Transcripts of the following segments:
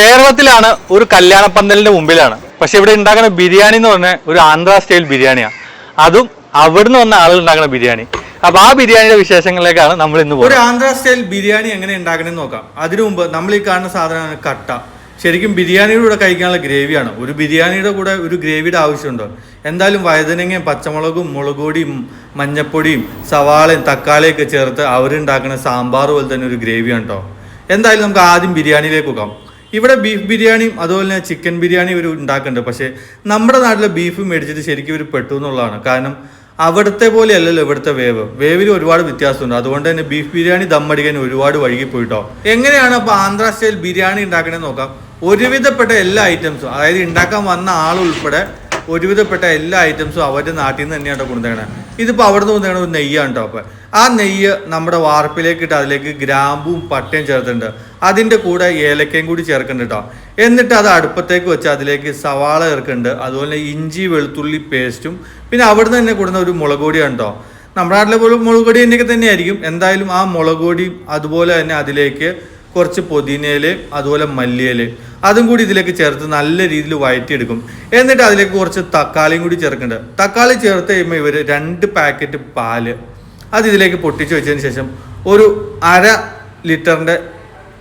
കേരളത്തിലാണ് ഒരു കല്യാണ പന്തലിന്റെ മുമ്പിലാണ്. പക്ഷെ ഇവിടെ ഉണ്ടാക്കുന്ന ബിരിയാണി എന്ന് പറഞ്ഞ ഒരു ആന്ധ്ര സ്റ്റൈൽ ബിരിയാണിയാണ്. അതും അവിടുന്ന് വന്ന ആളുകൾ ഉണ്ടാക്കുന്ന ബിരിയാണി. അപ്പൊ ആ ബിരിയാണിയുടെ വിശേഷങ്ങളിലേക്കാണ് നമ്മൾ ഇന്ന് ഒരു ആന്ധ്ര സ്റ്റൈൽ ബിരിയാണി എങ്ങനെ ഉണ്ടാക്കണമെന്ന് നോക്കാം. അതിനു മുമ്പ് നമ്മൾ ഈ കാണുന്ന സാധനമാണ് കട്ട. ശരിക്കും ബിരിയാണിയുടെ കൂടെ കഴിക്കാനുള്ള ഗ്രേവിയാണ്. ഒരു ബിരിയാണിയുടെ കൂടെ ഒരു ഗ്രേവിയുടെ ആവശ്യമുണ്ടോ. എന്തായാലും വഴുതനങ്ങയും പച്ചമുളകും മുളകുപൊടിയും മഞ്ഞപ്പൊടിയും സവാളയും തക്കാളിയൊക്കെ ചേർത്ത് അവരുണ്ടാക്കുന്ന സാമ്പാർ പോലെ തന്നെ ഒരു ഗ്രേവിയാണ് കേട്ടോ എന്തായാലും നമുക്ക് ആദ്യം ബിരിയാണിയിലേക്ക് പോകാം. ഇവിടെ ബീഫ് ബിരിയാണിയും അതുപോലെ തന്നെ ചിക്കൻ ബിരിയാണി ഇവർ ഉണ്ടാക്കുന്നുണ്ട്. പക്ഷേ നമ്മുടെ നാട്ടിലെ ബീഫ് മേടിച്ചിട്ട് ശരിക്കും ഇവർ പെട്ടു എന്നുള്ളതാണ്. കാരണം അവിടുത്തെ പോലെ അല്ലല്ലോ ഇവിടുത്തെ വേവ്. വേവിൽ ഒരുപാട് വ്യത്യാസമുണ്ട്. അതുകൊണ്ട് തന്നെ ബീഫ് ബിരിയാണി ദമ്മടിക്കാൻ ഒരുപാട് വഴുകി പോയിട്ടോ. എങ്ങനെയാണ് അപ്പോൾ ആന്ധ്ര സ്റ്റൈൽ ബിരിയാണി ഉണ്ടാക്കണമെന്ന് നോക്കാം. ഒരുവിധപ്പെട്ട എല്ലാ ഐറ്റംസും അതായത് ഉണ്ടാക്കാൻ വന്ന ആളുൾപ്പെടെ ഒരുവിധപ്പെട്ട എല്ലാ ഐറ്റംസും അവരുടെ നാട്ടിൽ നിന്ന് തന്നെയാണ് കൊണ്ടുതേണത് ഇതിപ്പോൾ അവിടെ നിന്ന് കൊണ്ടുതരണ ഒരു നെയ്യാണ് കേട്ടോ അപ്പോൾ ആ നെയ്യ് നമ്മുടെ വാർപ്പിലേക്ക് ഇട്ട് അതിലേക്ക് ഗ്രാമ്പും പട്ടയും ചേർത്തിട്ടുണ്ട്. അതിന്റെ കൂടെ ഏലക്കയും കൂടി ചേർക്കുന്നുണ്ട് കേട്ടോ എന്നിട്ട് അത് അടുപ്പത്തേക്ക് വെച്ച് അതിലേക്ക് സവാള ചേർക്കുന്നുണ്ട് അതുപോലെ ഇഞ്ചി വെളുത്തുള്ളി പേസ്റ്റും പിന്നെ അവിടുന്ന് തന്നെ കൂടുന്ന ഒരു മുളക് പൊടിയാണ് കേട്ടോ നമ്മുടെ നാട്ടിലെ പോലും മുളക് പൊടി തന്നെയൊക്കെ തന്നെയായിരിക്കും. എന്തായാലും ആ മുളക് പൊടിയും അതുപോലെ തന്നെ അതിലേക്ക് കുറച്ച് പുതിനയിൽ അതുപോലെ മല്ലിയിൽ അതും കൂടി ഇതിലേക്ക് ചേർത്ത് നല്ല രീതിയിൽ വഴറ്റിയെടുക്കും എന്നിട്ട് അതിലേക്ക് കുറച്ച് തക്കാളിയും കൂടി ചേർക്കുന്നുണ്ട് തക്കാളി ചേർത്ത് കഴിയുമ്പോൾ ഇവർ രണ്ട് പാക്കറ്റ് പാൽ അത് ഇതിലേക്ക് പൊട്ടിച്ച് വെച്ചതിന് ശേഷം ഒരു അര ലിറ്ററിന്റെ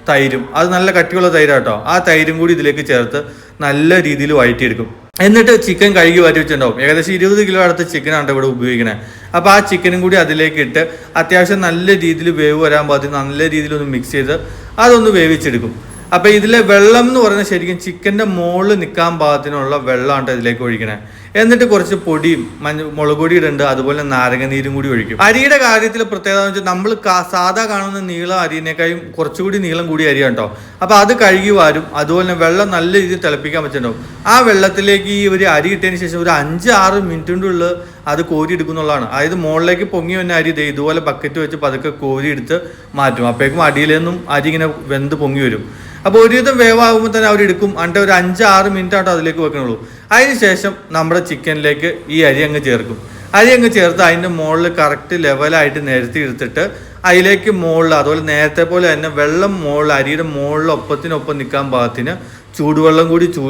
തൈരും. അത് നല്ല കട്ടിയുള്ള തൈരാട്ടോ. ആ തൈരും കൂടി ഇതിലേക്ക് ചേർത്ത് നല്ല രീതിയിൽ വഴറ്റിയെടുക്കും. എന്നിട്ട് ചിക്കൻ കഴുകി വാരി വെച്ചിട്ടുണ്ടാവും. ഏകദേശം ഇരുപത് കിലോ അടുത്ത് ചിക്കനാണ് ഇവിടെ ഉപയോഗിക്കണേ. അപ്പോൾ ആ ചിക്കനും കൂടി അതിലേക്ക് ഇട്ട് അത്യാവശ്യം നല്ല രീതിയിൽ വേവ് വരാൻ പാകത്തിൽ നല്ല രീതിയിൽ ഒന്ന് മിക്സ് ചെയ്ത് അതൊന്ന് വേവിച്ചെടുക്കും. അപ്പോൾ ഇതിലെ വെള്ളം എന്ന് പറഞ്ഞാൽ ശരിക്കും ചിക്കന്റെ മുകളിൽ നിൽക്കാൻ പാകത്തിനുള്ള വെള്ളമാണ് ഇതിലേക്ക് ഒഴിക്കണേ. എന്നിട്ട് കുറച്ച് പൊടിയും മഞ്ഞ മുളക് പൊടി ഇടുന്നുണ്ട് അതുപോലെ നാരങ്ങ നീരും കൂടി ഒഴിക്കും. അരിയുടെ കാര്യത്തിൽ പ്രത്യേകത വെച്ചാൽ നമ്മൾ സാധാ കാണുന്ന നീളം അരിനേക്കാളും കുറച്ചുകൂടി നീളം കൂടി അരിയാണ് കേട്ടോ അപ്പോൾ അത് കഴുകി വാരും. അതുപോലെ വെള്ളം നല്ല രീതിയിൽ തിളപ്പിക്കാൻ പറ്റുന്നുണ്ടാവും. ആ വെള്ളത്തിലേക്ക് ഈ ഒരു അരി ഇട്ടതിന് ശേഷം ഒരു അഞ്ച് ആറ് മിനിറ്റിന്റെ ഉള്ളിൽ അത് കോരി എടുക്കുന്നുള്ളതാണ് അതായത് മുകളിലേക്ക് പൊങ്ങി വന്ന അരി ഇതേ ഇതുപോലെ ബക്കറ്റ് വെച്ച് പതുക്കെ കോരി എടുത്ത് മാറ്റും. അപ്പോഴേക്കും അടിയിൽ നിന്നും അരി ഇങ്ങനെ വെന്ത് പൊങ്ങി വരും. അപ്പോൾ ഒരുവിധം വേവാകുമ്പോൾ തന്നെ അവർ എടുക്കും ഒരു അഞ്ച് ആറ് മിനിറ്റ് ആട്ടോ അതിലേക്ക് വെക്കണുള്ളൂ. അതിന് ശേഷം നമ്മുടെ ചിക്കനിലേക്ക് ഈ അരി അങ്ങ് ചേർക്കും. അരി അങ്ങ് ചേർത്ത് അതിന്റെ മുകളിൽ കറക്റ്റ് ലെവലായിട്ട് നിരത്തി എടുത്തിട്ട് അതിലേക്ക് മുകളിൽ അതുപോലെ നേരത്തെ പോലെ തന്നെ വെള്ളം മുകളിൽ അരിയുടെ മുകളിൽ ഒപ്പത്തിനൊപ്പം നിൽക്കാൻ പാകത്തിന് ചൂടുവെള്ളം കൂടി ചൂ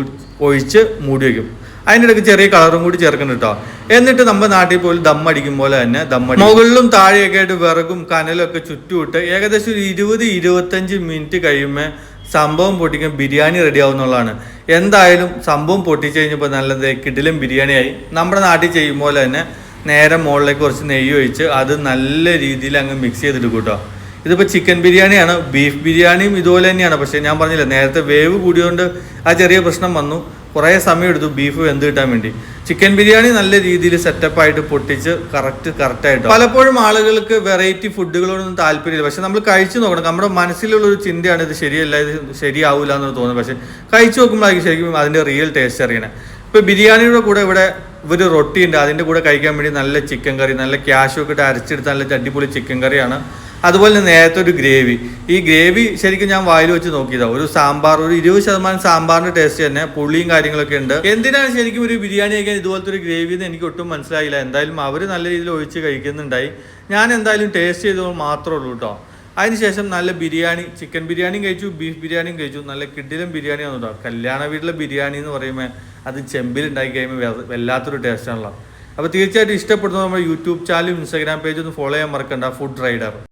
ഒഴിച്ച് മൂടി വയ്ക്കും. അതിന്റെ ഇടയ്ക്ക് ചെറിയ കളറും കൂടി ചേർക്കണം കേട്ടോ. എന്നിട്ട് നമ്മുടെ നാട്ടിൽ പോലും ദം അടിക്കും പോലെ തന്നെ ദം മുകളിലും താഴെയൊക്കെ ആയിട്ട് വിറകും കനലും ഒക്കെ ചുറ്റുമിട്ട് ഏകദേശം ഒരു ഇരുപത് ഇരുപത്തഞ്ച് മിനിറ്റ് കഴിയുമ്പോൾ സംഭവം പൊട്ടിക്കാൻ ബിരിയാണി റെഡി ആവുന്നുള്ളതാണ്. എന്തായാലും സംഭവം പൊട്ടിച്ച് കഴിഞ്ഞപ്പോൾ നല്ലത് കിടിലും ബിരിയാണിയായി. നമ്മുടെ നാട്ടിൽ ചെയ്യും പോലെ തന്നെ നേരെ മുകളിലേക്ക് കുറച്ച് നെയ്യ് ഒഴിച്ച് അത് നല്ല രീതിയിൽ അങ്ങ് മിക്സ് ചെയ്തെടുക്കും കേട്ടോ. ഇതിപ്പോൾ ചിക്കൻ ബിരിയാണിയാണ് ബീഫ് ബിരിയാണിയും ഇതുപോലെ തന്നെയാണ്. പക്ഷേ ഞാൻ പറഞ്ഞില്ല നേരത്തെ വേവ് കൂടിയതുകൊണ്ട് ആ ചെറിയ പ്രശ്നം വന്നു. കുറേ സമയം എടുത്തു ബീഫ് വെന്ത് കിട്ടാൻ വേണ്ടി. ചിക്കൻ ബിരിയാണി നല്ല രീതിയിൽ സെറ്റപ്പായിട്ട് പൊട്ടിച്ച് കറക്റ്റ് കറക്റ്റായിട്ട് പലപ്പോഴും ആളുകൾക്ക് വെറൈറ്റി ഫുഡുകളോടൊന്നും താല്പര്യമില്ല. പക്ഷെ നമ്മൾ കഴിച്ചു നോക്കണം. നമ്മുടെ മനസ്സിലുള്ള ഒരു ചിന്തയാണ് ഇത് ശരിയല്ല ഇത് ശരിയാവില്ല എന്ന് തോന്നുന്നത്. പക്ഷെ കഴിച്ചു നോക്കുമ്പോഴായിരിക്കും ശരിക്കും അതിന്റെ റിയൽ ടേസ്റ്റ് അറിയണേ. ഇപ്പോൾ ബിരിയാണിയുടെ കൂടെ ഇവിടെ ഒരു റൊട്ടി ഉണ്ട് അതിന്റെ കൂടെ കഴിക്കാൻ വേണ്ടി നല്ല ചിക്കൻ കറി നല്ല ക്യാഷ് ഒക്കെ ഇട്ട് അരച്ചെടുത്ത നല്ല അടിപൊളി ചിക്കൻ കറിയാണ് അതുപോലെ നേരത്തെ ഒരു ഗ്രേവി. ഈ ഗ്രേവി ശരിക്കും ഞാൻ വായിൽ വെച്ച് നോക്കിയതാണ് ഒരു സാമ്പാർ ഒരു ഇരുപത് ശതമാനം സാമ്പാറിന്റെ ടേസ്റ്റ് തന്നെ പുളിയും കാര്യങ്ങളൊക്കെ ഉണ്ട്. എന്തിനാണ് ശരിക്കും ഒരു ബിരിയാണി കഴിക്കാൻ ഇതുപോലത്തെ ഒരു ഗ്രേവി എന്ന് എനിക്ക് ഒട്ടും മനസ്സിലായില്ല. എന്തായാലും അവർ നല്ല രീതിയിൽ ഒഴിച്ച് കഴിക്കുന്നുണ്ടായി. ഞാൻ എന്തായാലും ടേസ്റ്റ് ചെയ്തത് മാത്രമേ ഉള്ളൂ കേട്ടോ അതിനുശേഷം നല്ല ബിരിയാണി ചിക്കൻ ബിരിയാണിയും കഴിച്ചു ബീഫ് ബിരിയാണിയും കഴിച്ചു. നല്ല കിഡിലും ബിരിയാണി കേട്ടോ കല്യാണ വീട്ടിലെ ബിരിയാണി എന്ന് പറയുമ്പോൾ അത് ചെമ്പിൽ ഉണ്ടാക്കി കഴിയുമ്പോൾ വല്ലാത്തൊരു ടേസ്റ്റാണല്ലോ അപ്പോൾ തീർച്ചയായിട്ടും ഇഷ്ടപ്പെടുന്ന നമ്മുടെ യൂട്യൂബ് ചാനലും ഇൻസ്റ്റാഗ്രാം പേജ് ഒന്ന് ഫോളോ ചെയ്യാൻ മറക്കണ്ട. Food rider